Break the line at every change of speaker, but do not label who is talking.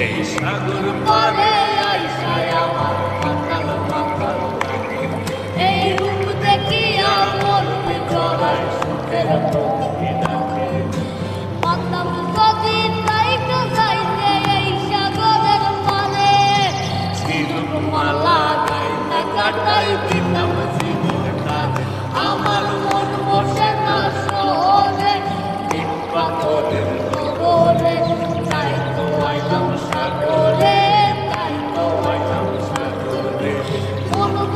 এই সাগর পরে আইসায় আমার কাকাল কাকাল এই রূপ দেখি
আমার বিচলার
সুখের